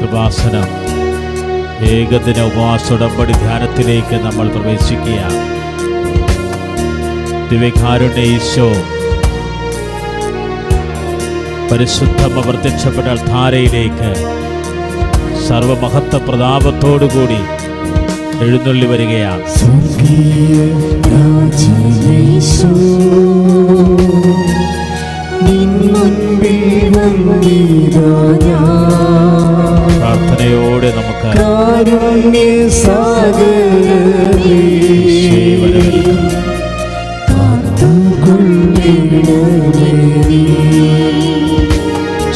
കൃപാസനം. ഏകദിന ഉപവാസ ഉടമ്പടി ധ്യാനത്തിലേക്ക് നമ്മൾ പ്രവേശിക്കുകയാണ്. ദിവ്യകാരുണ്യ ഈശോ പരിശുദ്ധമ പ്രത്യക്ഷപ്പെട്ട ധാരയിലേക്ക് സർവമഹത്വ പ്രതാപത്തോടുകൂടി എഴുന്നള്ളി വരികയാണ്. നിൻ. പ്രാർത്ഥനയോടെ നമുക്ക്.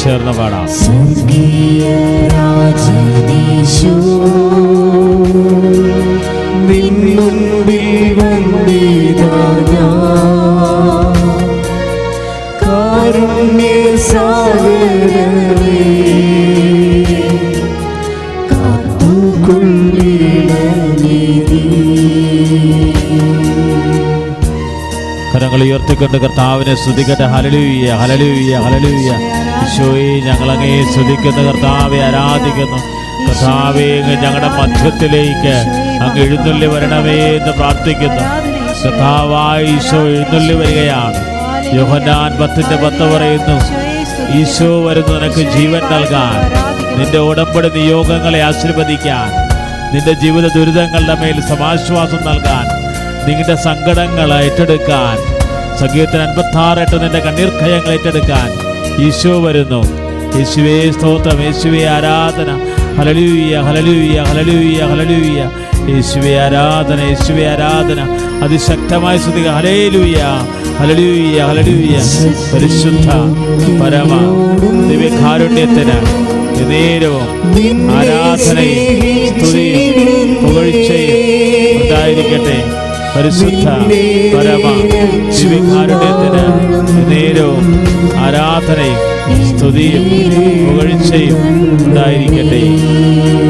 ചേർന്ന് പാടാം. കാരുണ്യ സാഗരമേ, കരങ്ങൾ ഉയർത്തിക്കൊണ്ട് കർത്താവിനെ സ്തുതിക്കട്ടെ. ഹലലൂയ ഹലലൂയ ഹലലൂയ ഈശോയെ ഞങ്ങളങ്ങേ സ്തുതിക്കുന്ന കർത്താവെ ആരാധിക്കുന്നു. കർത്താവേ ഞങ്ങളുടെ മധ്യത്തിലേക്ക് അങ്ങ് എഴുന്നള്ളി വരണമേ എന്ന് പ്രാർത്ഥിക്കുന്നു. കർത്താവായ ഈശോ എഴുന്നള്ളി വരികയാണ്. യോഹന്നാൻ പത്തിന്റെ പത്ത് പറയുന്നു ഈശോ വരുന്നു നിനക്ക് ജീവൻ നൽകാൻ. നിന്റെ ഉടമ്പടി നിയോഗങ്ങളെ ആശീർവദിക്കാൻ. നിന്റെ ജീവിത ദുരിതങ്ങളുടെ മേൽ സമാശ്വാസം നൽകാൻ. നിങ്ങളുടെ സങ്കടങ്ങൾ ഏറ്റെടുക്കാൻ. സംഗീതത്തിന് അൻപത്തി ആറ് എട്ട് നിന്റെ കണ്ണീർക്കയങ്ങൾ ഏറ്റെടുക്കാൻ ഈശോ വരുന്നു. യേശുവേ സ്തോത്രം. യേശുവേ ആരാധന. ഹലലൂയ ഹലലൂയ ഹലലൂയ ഹലലൂയ യേശുവേ ആരാധന യേശുവേ ആരാധന. അതിശക്തമായ സ്തുതിക ഹലേലൂയ ഹലലൂയ ഹലലൂയ പരിശുദ്ധ പരമ ദിവ്യകാരുണ്യത്തിന് നേരവും ആരാധനയും സ്തുതിയും പുകഴ്ചയും ഉണ്ടായിരിക്കട്ടെ. പരിശുദ്ധ പരമ ദിവ്യകാരുണ്യത്തിന് നേരവും ആരാധനയും സ്തുതിയും പുകഴ്ചയും ഉണ്ടായിരിക്കട്ടെ.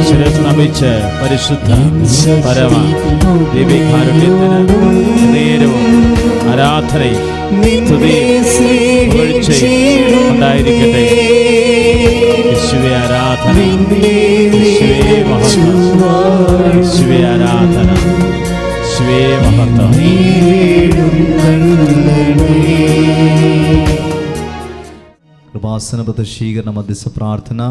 ശിരസ് പരിശുദ്ധ പരമ ദിവ്യകാരുണ്യത്തിന് നേരവും ആരാധനയും സ്തുതിയും പുകഴ്ചയും ഉണ്ടായിരിക്കട്ടെ. യേശുവെ ആരാധന യേശുവേ മഹത്വം ആരാധന. യേശുവേ മഹത്വം. കൃപാസന പ്രദർശീകരണ മധ്യസ്ഥ പ്രാർത്ഥന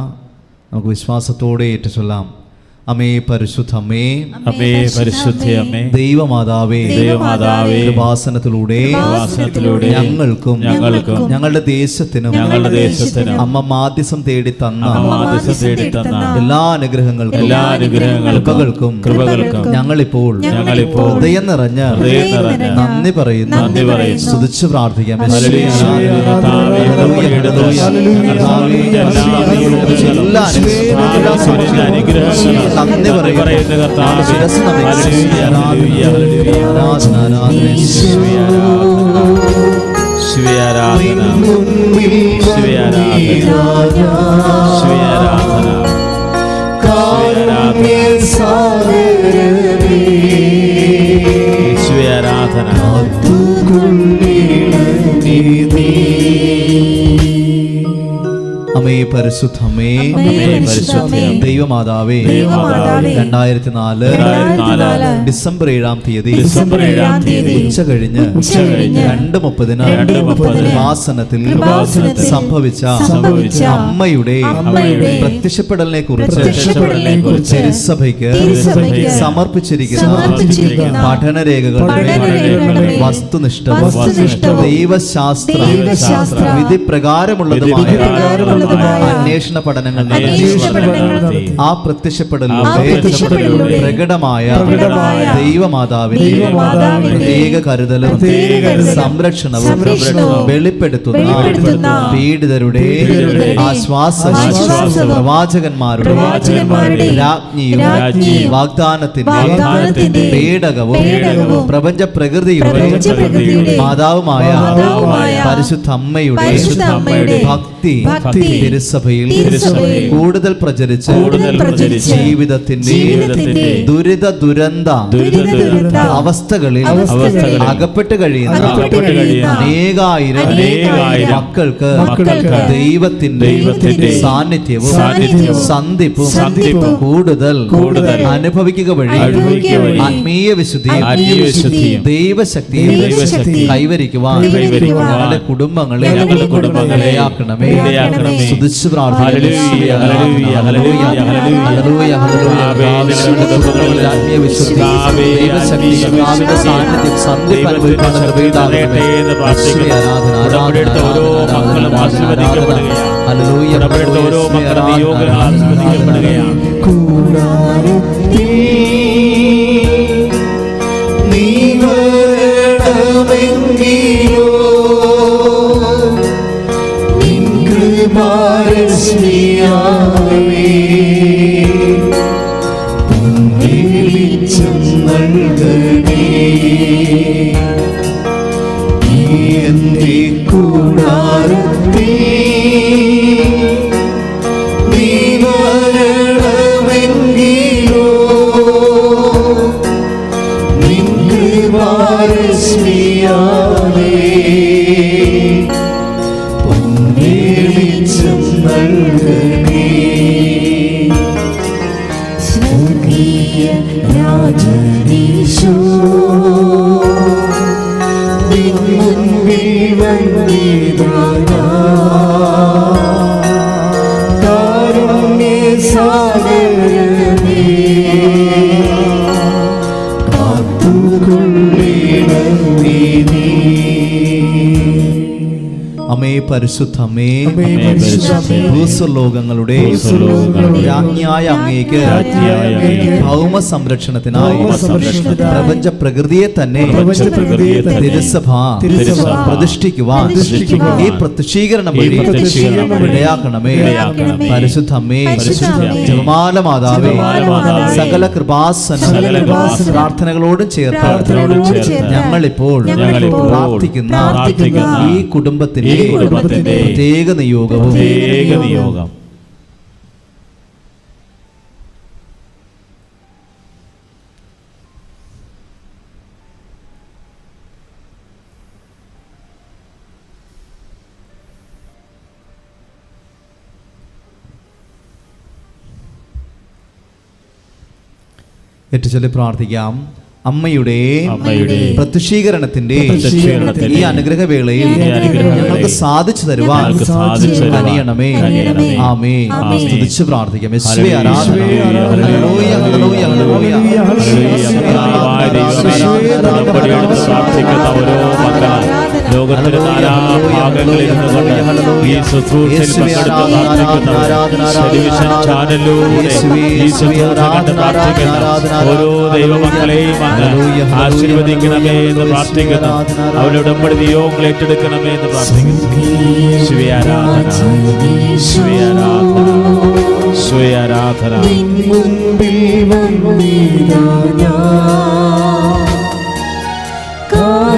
നമുക്ക് വിശ്വാസത്തോടെ ഏറ്റുചൊല്ലാം. അമേ പരിശുദ്ധമേ. അമേ അമ്മേ പരിശുദ്ധ അമ്മേ ദൈവമാതാവേ ദൈവമാതാവേ. കൃപാസനത്തിലൂടെ കൃപാസനത്തിലൂടെ ഞങ്ങൾക്കും ഞങ്ങൾക്കും ഞങ്ങളുടെ ദേശത്തിനും ഞങ്ങളുടെ ദേശത്തിനും അമ്മ മാധ്യസം തേടി തന്ന മാധ്യസം തേടി തന്ന എല്ലാ അനുഗ്രഹങ്ങൾക്കും എല്ലാ അനുഗ്രഹങ്ങൾക്കും കൃപകൾക്കും കൃപകൾക്കും ഞങ്ങളിപ്പോൾ ഞങ്ങളിപ്പോൾ ഹൃദയം നിറഞ്ഞ ഹൃദയം നിറഞ്ഞ നന്ദി പറയുന്നു. നന്ദി പറയുന്നു. സ്തുതിച്ച് പ്രാർത്ഥിക്കാം. എല്ലാ അനുഗ്രഹങ്ങളും നന്ദി പറയുന്നു. പറയുന്ന കർത്താവേ, ശിരസ്സ് നമിച്ച് ഹല്ലേലൂയ, അമ്മേ പരിശുദ്ധമേ. ദൈവമാതാവേ. രണ്ടായിരത്തി നാല് ഡിസംബർ ഏഴാം തീയതി. ഡിസംബർ ഏഴാം തീയതി. ഉച്ച കഴിഞ്ഞ്. രണ്ട് മുപ്പതിന് ആസനത്തിൽ കൃപാസനത്തിൽ സംഭവിച്ച അമ്മയുടെ പ്രത്യക്ഷപ്പെടലിനെ കുറിച്ച് സഭയ്ക്ക് തിരുസഭയ്ക്ക് സമർപ്പിച്ചിരിക്കുന്ന. പഠനരേഖകൾ പഠനരേഖകളുടെ വസ്തുനിഷ്ഠവും ദൈവശാസ്ത്ര വിധി പ്രകാരമുള്ളതുമായ അന്വേഷണ പഠനങ്ങൾ നടത്തി. ആ പ്രത്യക്ഷപ്പെടലിലൂടെ പ്രകടമായ ദൈവമാതാവിന്റെ പ്രത്യേക കരുതലും സംരക്ഷണവും സംരക്ഷണവും വെളിപ്പെടുത്തുന്ന പീഡിതരുടെ ആശ്വാസവും പ്രവാചകന്മാരുടെ രാജ്ഞിയും വാഗ്ദാനത്തിന്റെ പേടകവും പ്രപഞ്ച പ്രകൃതിയുടെ മാതാവുമായ പരിശുദ്ധ അമ്മയുടെ ഭക്തി തിരുസഭയിൽ കൂടുതൽ പ്രചരിച്ച് ജീവിതത്തിന്റെ ദുരിത ദുരന്ത അവസ്ഥകളിൽ അകപ്പെട്ട് കഴിയുന്ന അനേകായിരം മക്കൾക്ക് ദൈവത്തിന്റെ സാന്നിധ്യവും സന്ധിപ്പും കൂടുതൽ കൂടുതൽ അനുഭവിക്കുക വഴി ആത്മീയ വിശുദ്ധിയും ദൈവശക്തിയും കൈവരിക്കുവാൻ ഞങ്ങളുടെ കുടുംബങ്ങളെ ഞങ്ങളുടെ കുടുംബങ്ങളെ ആക്കണമേ ഇടയാക്കണമേ. സ്തുതിച്ച് പ്രാർത്ഥിക്കുന്നു. ഓരോ മക്കളും ആശീർവദിക്കപ്പെടുകയാണ്. ഹല്ലേലൂയ, കൃപാരശ്മിയാവേ വെളിച്ചം നൽകണേ എന്റെ കൂടാരത്തിൽ അമേ പരിശുദ്ധമേ. അമേ ലോകങ്ങളുടെ ഭൂസ്വലോകങ്ങളുടെ രാജ്ഞിയായ അങ്ങേക്ക് ഭൗമ സംരക്ഷണത്തിനായി പ്രപഞ്ച പ്രകൃതിയെ തന്നെ പ്രപഞ്ച പ്രകൃതിയെ തന്നെ തിരുസഭ പ്രതിഷ്ഠിക്കുവാൻ ഈ പ്രത്യക്ഷീകരണം വഴി ഇടയാക്കണമേ. പരിശുദ്ധ പരിശുദ്ധമേ ജമാല ജപമാല മാതാവേ സകല കൃപാസന പ്രാർത്ഥനകളോടും ചേർത്ത് പ്രാർത്ഥനകളോടും ചേർത്ത് ഞങ്ങളിപ്പോൾ പ്രാർത്ഥിക്കുന്ന പ്രാർത്ഥിക്കുന്ന ഈ കുടുംബത്തിന്റെ കുടുംബത്തിന്റെ പ്രത്യേക നിയോഗവും പ്രത്യേക നിയോഗം. ഏറ്റുചൊല്ലി പ്രാർത്ഥിക്കാം. അമ്മയുടെ അമ്മയുടെ പ്രത്യക്ഷീകരണത്തിന്റെ ഈ അനുഗ്രഹവേളയിൽ വേളയിൽ ഞങ്ങൾക്ക് സാധിച്ചു തരുവാൻ കനിയണമേ. ആമേ ആമേൻ. സ്തുതിച്ച് പ്രാർത്ഥിക്കാം. യേശുവേ ഹല്ലേലൂയ, ഹല്ലേലൂയ, ഹല്ലേലൂയ, ഹല്ലേലൂയ, ഹല്ലേലൂയ. കർത്താവായ ദൈവമേ, ഉടമ്പടിയോട് പ്രാർത്ഥിക്കുന്ന ഓരോ മക്കളും ലോകത്തിന്റെ നാനാഭാഗങ്ങളിൽ നിന്നുകൊണ്ട് ഈ ശുശ്രൂഷയിൽ പങ്കെടുത്ത് പ്രാർത്ഥിക്കുന്നവർ ടെലിവിഷൻ ചാനലിലൂടെ ഈ ശുശ്രൂഷ കണ്ട് പ്രാർത്ഥിക്കുന്ന. ഓരോ ദൈവമക്കളെയും ആശീർവദിക്കണമേ എന്ന് പ്രാർത്ഥിക്കുന്നു. അവരുടെ ഉടമ്പടി നിയോഗങ്ങൾ ഏറ്റെടുക്കണമേ എന്ന് പ്രാർത്ഥിക്കുന്നു.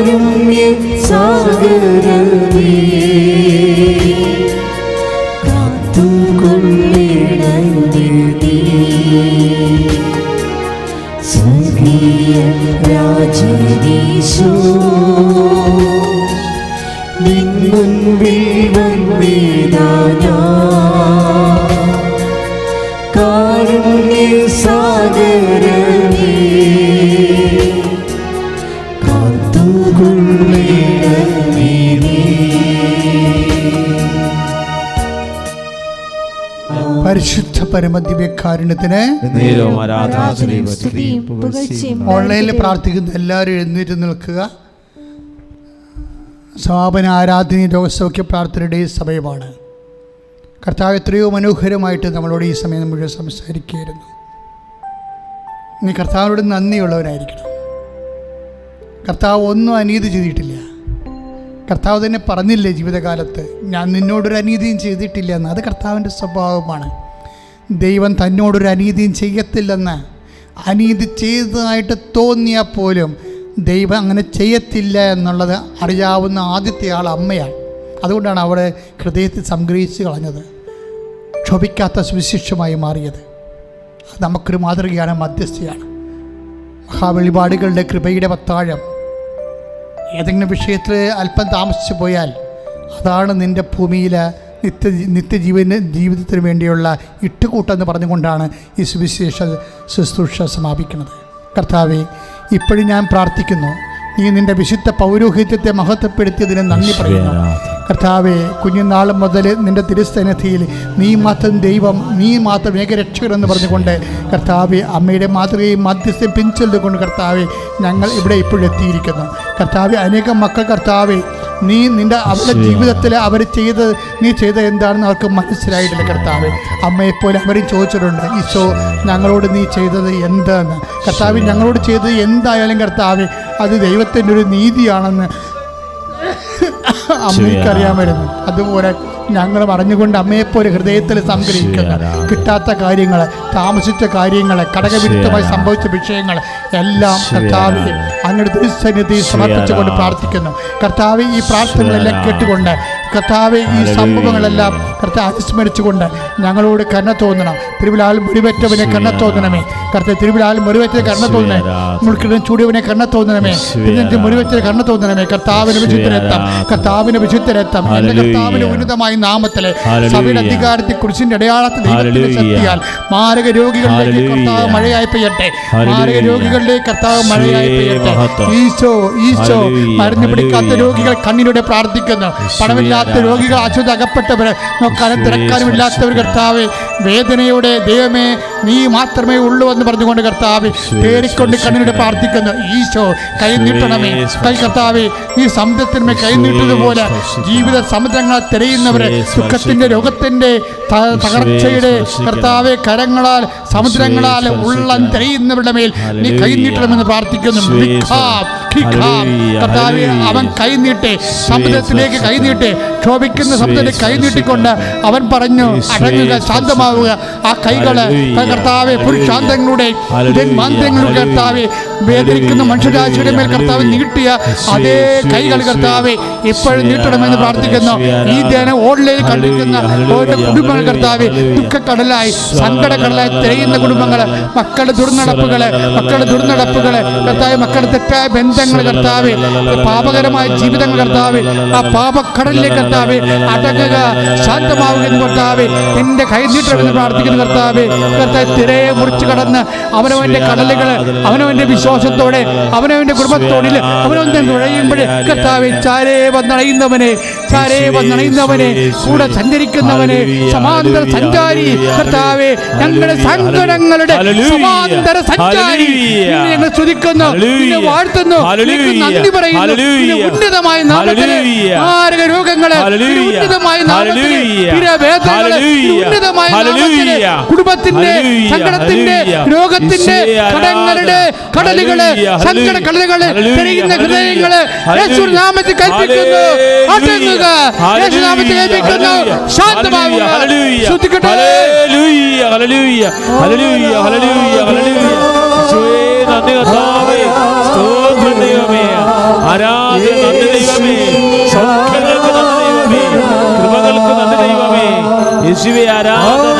ശിവ ആരാധന ശിവ ആരാധന ശിവ ആരാധന നിൻ മുൻപിൽ വന്നിതാ ഞാൻ. കാരുണ്യ സാഗരമേ കാത്തുകൊള്ളേണമേ നീ. സ്വർഗീയ രാജനീശോ നിൻ മുൻപിൽ വന്നിതാ ഞാൻ. കാരുണ്യ സാഗരമേ കാത്തുകൊള്ളേണമേ നീ. പരിശുദ്ധ പരമദിവ്യകാരുണ്യത്തിന് നേരവും ആരാധന സ്തുതിയും പുകഴ്ചയും ഓൺലൈനിൽ പ്രാർത്ഥിക്കുന്ന എല്ലാവരും എഴുന്നേറ്റ് നിൽക്കുക. സമാപന ആരാധന രോഗസൗഖ്യ പ്രാർത്ഥനയുടെ സമയമാണ്. കർത്താവ് എത്രയോ മനോഹരമായിട്ട് നമ്മളോട് ഈ സമയം മുഴുവൻ സംസാരിക്കുകയായിരുന്നു. നീ കർത്താവിനോട് നന്ദിയുള്ളവരായിരിക്കണം കർത്താവ് ഒന്നും അനീതി ചെയ്തിട്ടില്ല. കർത്താവ് തന്നെ പറഞ്ഞില്ലേ ജീവിതകാലത്ത് ഞാൻ നിന്നോടൊരു അനീതിയും ചെയ്തിട്ടില്ല എന്ന് അത് കർത്താവിന്റെ സ്വഭാവമാണ്. ദൈവം തന്നോടൊരു അനീതിയും ചെയ്യത്തില്ലെന്ന്. അനീതി ചെയ്തതായിട്ട് തോന്നിയാൽ പോലും ദൈവം അങ്ങനെ ചെയ്യത്തില്ല എന്നുള്ളത് അറിയാവുന്ന ആദ്യത്തെ ആൾ അമ്മയാണ്. അതുകൊണ്ടാണ് അവിടെ ഹൃദയത്തിൽ സംഗ്രഹിച്ച് കളഞ്ഞത്. ക്ഷോഭിക്കാത്ത സുവിശേഷമായി മാറിയത്. നമുക്കൊരു മാതൃകയാണ് മധ്യസ്ഥയാണ്. മഹാവെളിപാടുകളുടെ കൃപയുടെ പത്താഴം ഏതെങ്കിലും വിഷയത്തിൽ അല്പം താമസിച്ചു പോയാൽ അതാണ് നിന്റെ ഭൂമിയിൽ നിത്യ നിത്യജീവന ജീവിതത്തിന് വേണ്ടിയുള്ള ഇട്ടുകൂട്ടെന്ന് പറഞ്ഞുകൊണ്ടാണ് ഈ സുവിശേഷ ശുശ്രൂഷ സമാപിക്കുന്നത്. കർത്താവെ ഇപ്പോഴും ഞാൻ പ്രാർത്ഥിക്കുന്നു. നീ നിന്റെ വിശുദ്ധ പൗരോഹിത്യത്തെ മഹത്വപ്പെടുത്തിയതിന് നന്ദി പറയുന്നു. കർത്താവെ കുഞ്ഞുനാൾ മുതൽ നിന്റെ തിരുസന്നിധിയിൽ നീ മാത്രം ദൈവം നീ മാത്രം ഏകരക്ഷകർ എന്ന് പറഞ്ഞുകൊണ്ട് കർത്താവെ അമ്മയുടെ മാതൃകയും മധ്യസ്ഥയും പിൻചൊല്ലുകൊണ്ട് കർത്താവെ ഞങ്ങൾ ഇവിടെ ഇപ്പോഴെത്തിയിരിക്കുന്നു കർത്താവെ അനേകം മക്കൾ കർത്താവെ നീ നിന്റെ അവരുടെ ജീവിതത്തിൽ അവർ ചെയ്ത് നീ ചെയ്ത എന്താണെന്ന് അവർക്ക് മനസ്സിലായിട്ടില്ല കർത്താവ്. അമ്മയെപ്പോലെ അവരും ചോദിച്ചിട്ടുണ്ട് ഈശോ ഞങ്ങളോട് നീ ചെയ്തത് എന്താന്ന്? കർത്താവ് ഞങ്ങളോട് ചെയ്തത് എന്തായാലും കർത്താവ് അത് ദൈവത്തിന്റെ ഒരു നീതിയാണെന്ന് അമ്മയ്ക്കറിയാമായിരുന്നു അതുപോലെ ഞങ്ങൾ അറിഞ്ഞുകൊണ്ട് അമ്മയെപ്പോലെ ഹൃദയത്തിൽ സംഗ്രഹിക്കുന്ന. കിട്ടാത്ത കാര്യങ്ങൾ താമസിച്ച കാര്യങ്ങൾ കടകവിരുദ്ധമായി സംഭവിച്ച വിഷയങ്ങൾ എല്ലാം കർത്താവ് അങ്ങയുടെ തിരുസന്നിധി സമർപ്പിച്ചുകൊണ്ട് പ്രാർത്ഥിക്കുന്നു. കർത്താവ് ഈ പ്രാർത്ഥനകളെല്ലാം കേട്ടുകൊണ്ട് കർത്താവ് ഈ സംഭവങ്ങളെല്ലാം കർത്താവ് അനുസ്മരിച്ചുകൊണ്ട് ഞങ്ങളോട് കരുണ തോന്നണം. തിരുവിലാൽ മുറിവറ്റവനെ കരുണ തോന്നണമേ. കർത്താവ് തിരുവിലാൽ മുറിവറ്റ കരുണ തോന്നണേ മുൾക്കിടം ചൂടിയവനെ കരുണ തോന്നണമേ. തിരുനെഞ്ച് മുറിവറ്റ കരുണ തോന്നണമേ. കർത്താവിന് വിശുദ്ധരത്തം കർത്താവിന് വിശുദ്ധരത്തം എന്റെ കർത്താവിന്റെ ഉന്നതമായ നാമത്തിലെ സഭയുടെ അധികാരത്തെ കുറിച്ചിന്റെ അടയാളത്തിൽ ശക്തിയാൽ മാരക രോഗികളിലേക്ക് കർത്താവ് മഴയായി പെയ്യട്ടെ. മാരക രോഗികളിലേക്ക് കർത്താവ് മഴയായി പെയ്യട്ടെ. ഈശോ ഈശോ മരുന്ന് പിടിക്കാത്ത രോഗികൾ കണ്ണിലൂടെ പ്രാർത്ഥിക്കുന്നു. പണമില്ലാത്ത രോഗികൾ ആശുപത്രി അകപ്പെട്ടവര് നോക്കാനും തിരക്കാനും ഇല്ലാത്തവർ കർത്താവ് വേദനയുടെ ദൈവമേ നീ മാത്രമേ ഉള്ളൂ എന്ന് പറഞ്ഞുകൊണ്ട് കർത്താവ് തേടിക്കൊണ്ട് കണ്ണിലൂടെ പ്രാർത്ഥിക്കുന്നു. ഈശോ കൈ നീട്ടണമേ. കൈ കർത്താവ് ഈ സമുദ്രത്തിന്മേ കൈ നീട്ടുന്നതുപോലെ ജീവിത സമുദ്രങ്ങളെ തിരയുന്നവരെ ദുഃഖത്തിന്റെ രോഗത്തിന്റെ തകർച്ചയുടെ കർത്താവെ കരങ്ങളാൽ സമുദ്രങ്ങളാൽ ഉള്ളം തിരയുന്നവരുടെ മേൽ നീ കൈനീട്ടണമെന്ന് പ്രാർത്ഥിക്കുന്നു. കർത്താവെ അവൻ കൈനീട്ടെ സമുദ്രത്തിലേക്ക് കൈനീട്ടെ ക്ഷോഭിക്കുന്ന സമുദ്രത്തിൽ കൈനീട്ടിക്കൊണ്ട് അവൻ പറഞ്ഞു അടങ്ങുക ശാന്തമാവുക. ആ കൈകൾ കർത്താവെ പുരുഷാന്തങ്ങളുടെ മാന്ത്രങ്ങളുടെ കർത്താവെ വേദനിക്കുന്ന മനുഷ്യരാശിയുടെ മേൽ കർത്താവ് നീട്ടിയ അതേ കൈകൾ കർത്താവെ ഇപ്പോഴും നീട്ടണമെന്ന് പ്രാർത്ഥിക്കുന്നു. ഈ ധ്യാനം ഓൺലൈനിൽ കണ്ടിരിക്കുന്ന ഓരോ കുടുംബങ്ങൾ കർത്താവെ ദുഃഖക്കടലായി സങ്കടക്കടലായി തിരയുന്ന കുടുംബങ്ങൾ മക്കളുടെ ദുർനടപ്പുകൾ മക്കളുടെ ദുർനടപ്പുകൾ. കർത്താവ് മക്കളുടെ തെറ്റായ ബന്ധങ്ങൾ കർത്താവ് പാപകരമായ ജീവിതങ്ങൾ കർത്താവ് ആ പാപക്കടലിലേക്ക് കർത്താവ് അടങ്ങുക ശാന്തമാവുക എന്ന് കർത്താവ് നിന്റെ കൈ നീട്ടണമെന്ന് പ്രാർത്ഥിക്കുന്ന കർത്താവ്. കർത്താവ് തിരയെ മുറിച്ചു കടന്ന് അവനവന്റെ കടലുകൾ അവനവന്റെ വിശ്വാസത്തോടെ അവനവന്റെ കുടുംബത്തോടിൽ അവനൊന്നെ നുഴയുമ്പോഴേ കർത്താവെ ചാരേ വന്നണയുന്നവനെ ചാരേ വന്നണയുന്നവനെ കൂടെ സഞ്ചരിക്കുന്നവനെ സമാന്തര സഞ്ചാരി കർത്താവെ ഞങ്ങളുടെ സങ്കടങ്ങളുടെ സമാന്തര സഞ്ചാരി ഞങ്ങൾ സ്തുതിക്കുന്നു വാഴ്ത്തുന്നു നന്ദി പറയുന്നു ഉന്നതമായ നാമത്തിലെ മാരക രോഗങ്ങളെ ഉന്നതമായ നിന്റെ ഉന്നതമായ നാമത്തിലെ കുടുംബത്തിന്റെ സങ്കടത്തിന്റെ രോഗത്തിന്റെ കടങ്ങളുടെ കടലുകൾ സങ്കട കടലുകൾ തെരയുന്ന ഹൃദയങ്ങൾ നാമത്തിൽ കൽപ്പിക്കുന്നു അടങ്ങുക യേശു നാമത്തിൽ കൽപ്പിക്കുന്നു ശാന്തമാവുക ശ്രദ്ധിക്കട്ടെ ഹല്ലേലൂയ, ഹല്ലേലൂയ, ഹല്ലേലൂയ, ഹല്ലേലൂയ, ഹല്ലേലൂയ. യേശുവേ, നന്ദി കർത്താവേ. സ്തോത്രം ദൈവമേ. ആരാധന നന്ദി ദൈവമേ. സൗഖ്യങ്ങൾക്ക് നന്ദി ദൈവമേ. കൃപകൾക്ക് നന്ദി ദൈവമേ. യേശുവേ ആരാധന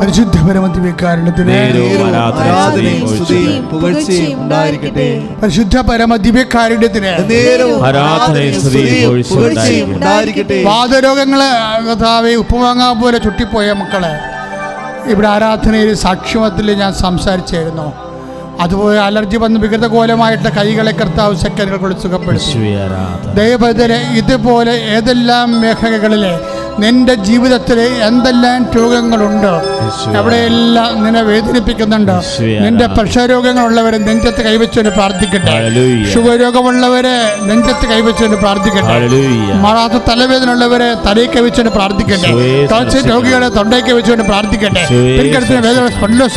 പരിശുദ്ധ പരമദിവ്യകാരണത്തിന് പരിശുദ്ധ പരമദിവ്യകാരുണ്യത്തിന് വാദരോഗങ്ങൾ കർത്താവെ ഉപ്പുവാങ്ങാ പോലെ ചുട്ടിപ്പോയ മക്കളെ ഇവിടെ ആരാധനയിൽ സാക്ഷ്യമത്തിൽ ഞാൻ സംസാരിച്ചായിരുന്നു അതുപോലെ അലർജി വന്ന് വികൃതകോലമായിട്ട് കൈകളെ കർത്താവ് സെക്കൻഡുകൾ കൊണ്ട് സുഖപ്പെടുത്തി ദൈവത്തിലെ ഇതുപോലെ ഏതെല്ലാം മേഖലകളിലെ നിന്റെ ജീവിതത്തിൽ എന്തെല്ലാം രോഗങ്ങളുണ്ട്? അവിടെയെല്ലാം നിന്നെ വേദനിപ്പിക്കുന്നുണ്ട്. നിന്റെ പ്രഷർ രോഗങ്ങളുള്ളവരെ നെഞ്ചത്ത് കൈവച്ചുകൊണ്ട് പ്രാർത്ഥിക്കട്ടെ. ശുഭരോഗമുള്ളവരെ നെഞ്ചത്ത് കൈവച്ചുകൊണ്ട് പ്രാർത്ഥിക്കട്ടെ. മാറാത്ത തലവേദന ഉള്ളവരെ തലയിൽ കൈവച്ചുകൊണ്ട് പ്രാർത്ഥിക്കട്ടെ ടോൺസിൽ രോഗികളെ തൊണ്ടയിൽ കൈവച്ചുകൊണ്ട് പ്രാർത്ഥിക്കട്ടെ. പിൻകടുത്തിന് വേദന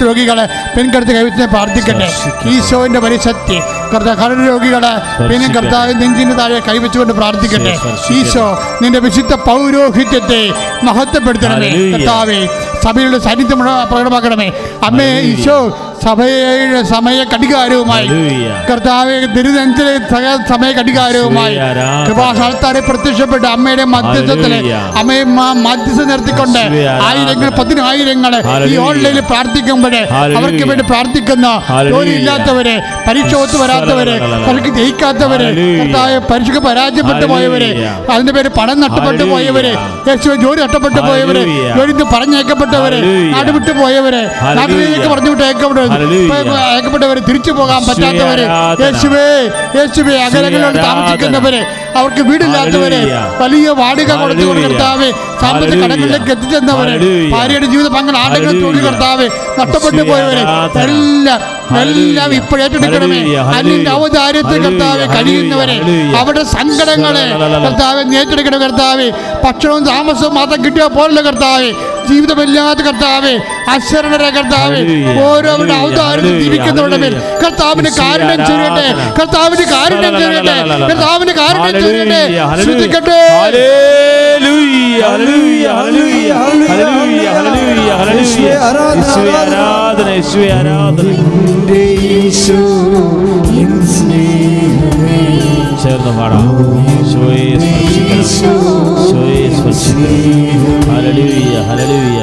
രോഗികളെ പിൻകടുത്ത് കൈവച്ച് പ്രാർത്ഥിക്കട്ടെ. ഈശോന്റെ പരിശക്തി കർത്താവ് കരട് രോഗികളെ പിന്നെ കർത്താവ് നെഞ്ചിന് താഴെ കൈവച്ചുകൊണ്ട് പ്രാർത്ഥിക്കട്ടെ. ഈശോ നിന്റെ വിശുദ്ധ പൗരോഹിത്യത്തെ മഹത്വപ്പെടുത്തണമേ. കർത്താവെ കർത്താവേ സഭയുടെ സാന്നിധ്യം പ്രകടമാക്കണമേ. അമ്മേ ഈശോ സഭയുടെ സമയ കടികാരവുമായി. കർത്താവ് തിരുനെഞ്ചിലെ സമയ കടികാരവുമായി. കൃപാസ്ഥാനത്താരെ പ്രത്യക്ഷപ്പെട്ട് അമ്മയുടെ മധ്യസ്ഥത്തിൽ. അമ്മയെ മധ്യസ്ഥ നിർത്തിക്കൊണ്ട്. ആയിരങ്ങൾ പതിനായിരങ്ങൾ ഈ ഓൺലൈനിൽ പ്രാർത്ഥിക്കുമ്പോഴേ അവർക്ക് വേണ്ടി പ്രാർത്ഥിക്കുന്ന ജോലിയില്ലാത്തവരെ ജോലി ഇല്ലാത്തവരെ പരീക്ഷ ഒത്തു വരാത്തവരെ. പരീക്ഷ ജയിക്കാത്തവരെ പരീക്ഷയ്ക്ക് പരാജയപ്പെട്ടു പോയവരെ അതിന്റെ പേര് പണം നഷ്ടപ്പെട്ടു. പോയവരെ ജോലി നഷ്ടപ്പെട്ടു പോയവരെ. ജോലി പറഞ്ഞേക്കപ്പെട്ടവരെ അടുവിട്ടു പോയവരെ നാട്ടിലേക്ക് പറഞ്ഞു വിട്ട് അയക്കപ്പെട്ടവരെ തിരിച്ചു പോകാൻ പറ്റാത്തവരെ. യേശുവേ യേശുവേ അകലങ്ങളിലോട്ട് താമസിക്കുന്നവരെ അവർക്ക് വീടില്ലാത്തവരെ വലിയ വാടിക കൊടുത്തു. കർത്താവെ സാമ്പത്തിക കടകളിലേക്ക് കടങ്ങളിലേക്ക് എത്തിച്ചെന്നവരെ. ഭാര്യയുടെ ജീവിത പങ്കൻ ആളുകൾ തൊഴിൽ കർത്താവേ നഷ്ടപ്പെട്ടു പോയവരെ എല്ലാം എല്ലാം. ഇപ്പോൾ ഏറ്റെടുക്കണമേ ഹല്ലേലൂയ. അന്യന്റെ ഔദാര്യത്തിൽ കർത്താവെ കഴിയുന്നവരെ. അവരുടെ സങ്കടങ്ങളെ. കർത്താവെ ഏറ്റെടുക്കണം കർത്താവെ ഭക്ഷണവും താമസവും മാത്രം കിട്ടിയാൽ പോലല്ല കർത്താവെ ജീവിതമില്ലാത്ത കർത്താവെ അശരണരെ കർത്താവെ. ഓരോരുടെ. ഔദാര്യം ജീവിക്കുന്നവരുടെ മേൽ. കർത്താവിന് കാരുണ്യം യേശുവേ, ചെയ്യട്ടെ. കർത്താവിന് കാരുണ്യം ചെയ്യട്ടെ കർത്താവിന് കാരുണ്യം ചെയ്യട്ടെ ശ്രദ്ധിക്കട്ടെ ഹല്ലേലൂയ, ഹല്ലേലൂയ, ഹല്ലേലൂയ, ഹല്ലേലൂയ, ഹല്ലേലൂയ, ഹല്ലേലൂയ. യേശുവേ, ആരാധന, ചേർന്ന് പാടാം യേശുവേ സ്പർശിക്കണം സ്പർശിക്കണം ഹല്ലേലൂയ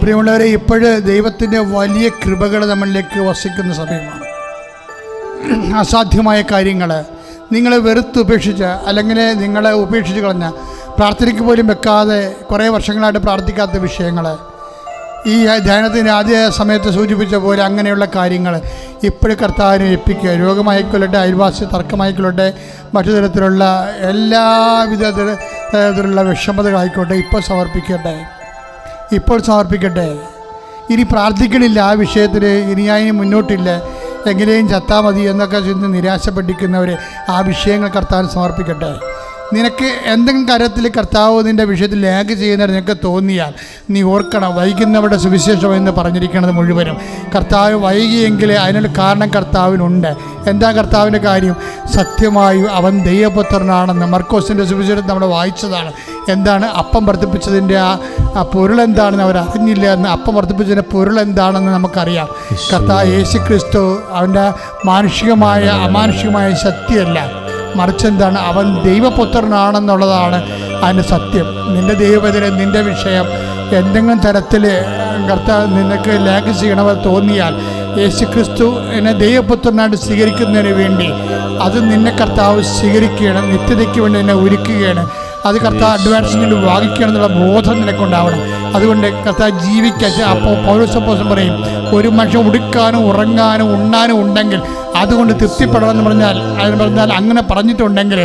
പ്രിയമുള്ളവരെ ഇപ്പോഴ് ദൈവത്തിന്റെ വലിയ കൃപകൾ നമ്മളിലേക്ക് വസിക്കുന്ന സമയമാണ്. അസാധ്യമായ കാര്യങ്ങൾ നിങ്ങളെ വെറുത്ത് ഉപേക്ഷിച്ച് അല്ലെങ്കിൽ നിങ്ങളെ ഉപേക്ഷിച്ച് കളഞ്ഞ പ്രാർത്ഥനയ്ക്ക് പോലും വെക്കാതെ കുറേ വർഷങ്ങളായിട്ട് പ്രാർത്ഥിക്കാത്ത വിഷയങ്ങൾ ഈ ധ്യാനത്തിന്റെ ആദ്യ സമയത്ത് സൂചിപ്പിച്ച പോലെ അങ്ങനെയുള്ള കാര്യങ്ങൾ ഇപ്പോഴും കർത്താവിനെ ഏൽപ്പിക്കുക. രോഗമായിക്കൊള്ളട്ടെ അയൽവാസി തർക്കമായിക്കൊള്ളട്ടെ മറ്റു തരത്തിലുള്ള എല്ലാവിധ തര- തരത്തിലുള്ള വിഷമതകളായിക്കോട്ടെ ഇപ്പോൾ സമർപ്പിക്കട്ടെ. ഇപ്പോൾ സമർപ്പിക്കട്ടെ. ഇനി പ്രാർത്ഥിക്കണില്ല ആ വിഷയത്തിൽ ഇനി അതിന് മുന്നോട്ടില്ല. എങ്ങനെയും ചത്താൽ മതി എന്നൊക്കെ ചിന്തി നിരാശപ്പെട്ടിരിക്കുന്നവർ ആ വിഷയങ്ങൾ കർത്താവിന് സമർപ്പിക്കട്ടെ. നിനക്ക് എന്തെങ്കിലും കാര്യത്തിൽ കർത്താവ് നിന്റെ വിഷയത്തിൽ ലാഗ് ചെയ്യുന്നവർ നിനക്ക് തോന്നിയാൽ നീ ഓർക്കണം വൈകുന്നവരുടെ സുവിശേഷം എന്ന് പറഞ്ഞിരിക്കുന്നത് മുഴുവനും. കർത്താവ് വൈകിയെങ്കിൽ അതിനൊരു കാരണം കർത്താവിനുണ്ട്. എന്താ കർത്താവിന്റെ കാര്യം? സത്യമായും അവൻ ദൈവപുത്രനാണെന്ന് മർക്കോസിന്റെ സുവിശേഷം നമ്മൾ വായിച്ചതാണ്. എന്താണ്? അപ്പം വർദ്ധിപ്പിച്ചതിന്റെ ആ ആ പൊരുൾ എന്താണെന്ന് അവർ അറിഞ്ഞില്ല എന്ന് അപ്പം വർദ്ധിപ്പിച്ചതിന്റെ പൊരുൾ എന്താണെന്ന് നമുക്കറിയാം. കർത്താവ് യേശു ക്രിസ്തു അവന്റെ മാനുഷികമായ അമാനുഷികമായ ശക്തിയല്ല. മറിച്ച് എന്താണ് അവൻ ദൈവപുത്രനാണെന്നുള്ളതാണ് അതിന്റെ സത്യം. നിന്റെ ദൈവത്തിലെ നിന്റെ വിഷയം എന്തെങ്കിലും തരത്തിൽ കർത്താവ് നിനക്ക് ലാഗ് ചെയ്യണമെന്ന് തോന്നിയാൽ യേശു ക്രിസ്തു എന്നെ ദൈവപുത്രനായിട്ട് സ്വീകരിക്കുന്നതിന് വേണ്ടി അത് നിന്നെ കർത്താവ് സ്വീകരിക്കുകയാണ് നിത്യതയ്ക്ക് വേണ്ടി എന്നെ ഒരുക്കുകയാണ്. അത് കർത്താവ് അഡ്വാൻസ്മെന്റ് വാങ്ങിക്കണം എന്നുള്ള ബോധം നിനക്കുണ്ടാവണം. അതുകൊണ്ട് കർത്താവ് ജീവിക്കാൻ അപ്പോൾ പൗരസപ്പോസം പറയും ഒരു മനുഷ്യൻ ഉടുക്കാനും ഉറങ്ങാനും ഉണ്ണാനും ഉണ്ടെങ്കിൽ അതുകൊണ്ട് തൃപ്തിപ്പെടണമെന്ന് പറഞ്ഞാൽ അതിന് പറഞ്ഞാൽ അങ്ങനെ പറഞ്ഞിട്ടുണ്ടെങ്കിൽ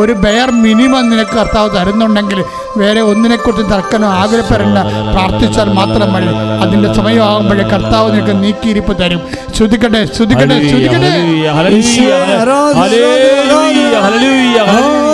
ഒരു ബെയർ മിനിമം നിനക്ക് കർത്താവ് തരുന്നുണ്ടെങ്കിൽ വേറെ ഒന്നിനെക്കുറിച്ച് തർക്കനോ ആഗ്രഹപ്പെടേണ്ട പ്രാർത്ഥിച്ചാൽ മാത്രം മതി. അതിന്റെ സമയമാകുമ്പോഴേ കർത്താവ് നിനക്ക് നീക്കിയിരിപ്പ് തരും. ശ്രുതിക്കട്ടെ ശ്രുതിക്കട്ടെ ശ്രുതിക്കട്ടെ.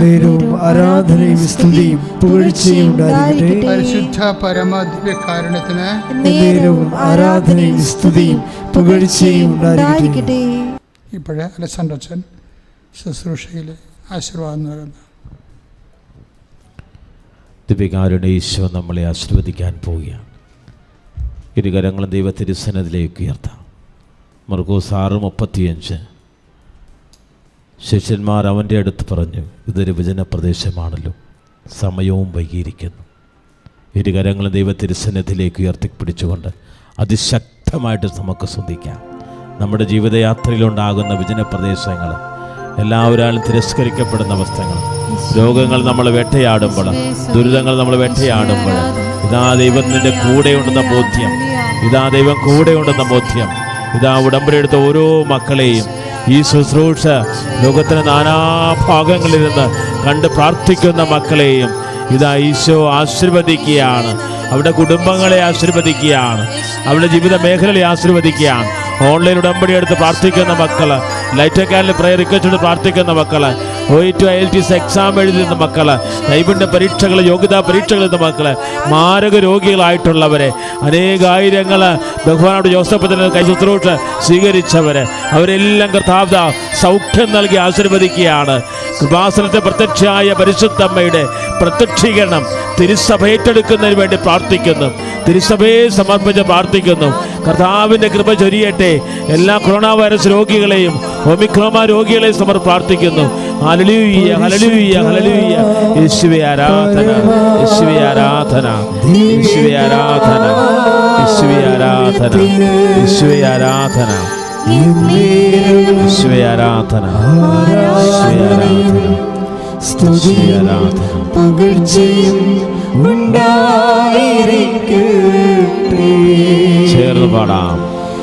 എന്നേരവും ആരാധനയും സ്തുതിയും പുകഴ്ചയും ഉണ്ടായിരിക്കട്ടെ. പരിശുദ്ധ പരമദിവ്യകാരുണ്യത്തിന് നേരവും ആരാധനയും സ്തുതിയും പുകഴ്ചയും ഉണ്ടായിരിക്കട്ടെ. ഇപ്പോഴേ അലക്സാണ്ടർ അച്ഛൻ ശുശ്രൂഷയിലെ ആശീർവാദം നൽകുന്നു. ദിവ്യകാരുടെ ഈശോ നമ്മളെ ആശീർവദിക്കാൻ പോവുകയാണ്. ഇരുകരങ്ങളും ദൈവത്തിരുസനത്തിലേക്ക് ഉയർത്താം. മർഗോസ് ആറ് മുപ്പത്തിയഞ്ച് ശിഷ്യന്മാർ അവന്റെ അടുത്ത് പറഞ്ഞു ഇതൊരു വിജന പ്രദേശമാണല്ലോ സമയവും വൈകിയിരിക്കുന്നു. ഇരുകരങ്ങളും തിരുസന്നിധിയിലേക്ക് ഉയർത്തിപ്പിടിച്ചുകൊണ്ട് അതിശക്തമായിട്ട് നമുക്ക് ശ്രദ്ധിക്കാം. നമ്മുടെ ജീവിതയാത്രയിലുണ്ടാകുന്ന വിജന പ്രദേശങ്ങൾ എല്ലാവരാലും തിരസ്കരിക്കപ്പെടുന്ന അവസ്ഥകൾ രോഗങ്ങൾ നമ്മൾ വേട്ടയാടുമ്പോൾ ദുരിതങ്ങൾ നമ്മൾ വേട്ടയാടുമ്പോൾ ഇതാ ദൈവത്തിന്റെ കൂടെയുണ്ടെന്ന ബോധ്യം ഇതാ ദൈവം കൂടെയുണ്ടെന്ന ബോധ്യം ഇതാ ഉടമ്പടി എടുത്ത ഓരോ മക്കളെയും ഈ ശുശ്രൂഷ ലോകത്തിന്റെ നാനാഭാഗങ്ങളിൽ നിന്ന് കണ്ട് പ്രാർത്ഥിക്കുന്ന മക്കളെയും ഇതാ ഈശോ ആശീർവദിക്കുകയാണ്. അവരുടെ കുടുംബങ്ങളെ ആശീർവദിക്കുകയാണ്. അവരുടെ ജീവിത മേഖലയെ ആശീർവദിക്കുകയാണ്. ഓൺലൈൻ ഉടമ്പടി എടുത്ത് പ്രാർത്ഥിക്കുന്ന മക്കൾ ലൈറ്റ് അക്കാലിൽ പ്രയർ റിക്വസ്റ്റ് പ്രാർത്ഥിക്കുന്ന മക്കൾ O two I L T exam എഴുതുന്ന മക്കൾ നൈപുണ്യ പരീക്ഷകൾ യോഗ്യതാ പരീക്ഷകൾ എഴുതുന്ന മക്കൾ മാരക രോഗികളായിട്ടുള്ളവരെ അനേകായിരങ്ങൾ ബഹുമാനോട് ജോസഫത്തിന് കൈ ശുശ്രൂഷ സ്വീകരിച്ചവര് അവരെല്ലാം കർത്താവ്ത സൗഖ്യം നൽകി ആശീർവദിക്കുകയാണ്. കൃപാസനത്തെ പ്രത്യക്ഷയായ പരിശുദ്ധമ്മയുടെ പ്രത്യക്ഷീകരണം തിരുസഭ ഏറ്റെടുക്കുന്നതിന് വേണ്ടി പ്രാർത്ഥിക്കുന്നു. തിരുസഭയെ സമർപ്പിച്ച് പ്രാർത്ഥിക്കുന്നു. കർത്താവിന്റെ കൃപ ചൊരിയട്ടെ. എല്ലാ കൊറോണ വൈറസ് രോഗികളെയും ഒമിക്രോമ രോഗികളെ സമർ പ്രാർത്ഥിക്കുന്നു. ഹലലൂയ ഹലലൂയ ഹലലൂയ യേശുവെ ആരാധന യേശുവെ ആരാധന യേശുവെ ആരാധന യേശുവെ ആരാധന യേശുവെ ആരാധന. യേശുവെ ആരാധന യേശുവെ ആരാധന സ്തുതി ആരാധന. പകർച്ചയും ഉണ്ടായിരിക്കട്ടെ. ചേർന്ന് പാടാം.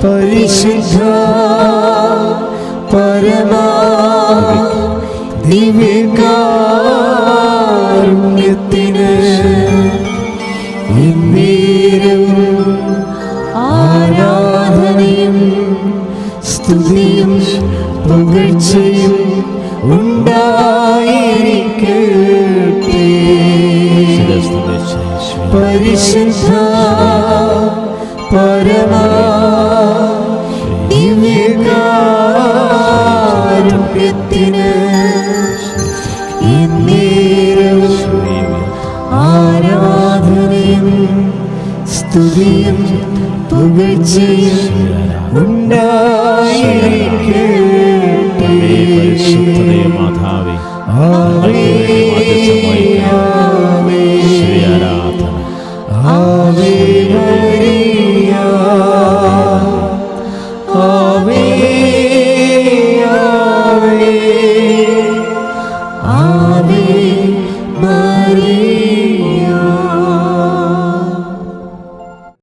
പരിശുദ്ധ പരമാ ദിവ്യകാരുണ്യത്തിന് എന്നേരം ആരാധനയും സ്തുതിയും പുകഴ്ചയും ഉണ്ടായിരിക്കട്ടെ. പരിശുദ്ധ പരമാ സ്തുതിയും പുകഴ്ചയും ഉണ്ടായിരിക്കട്ടെ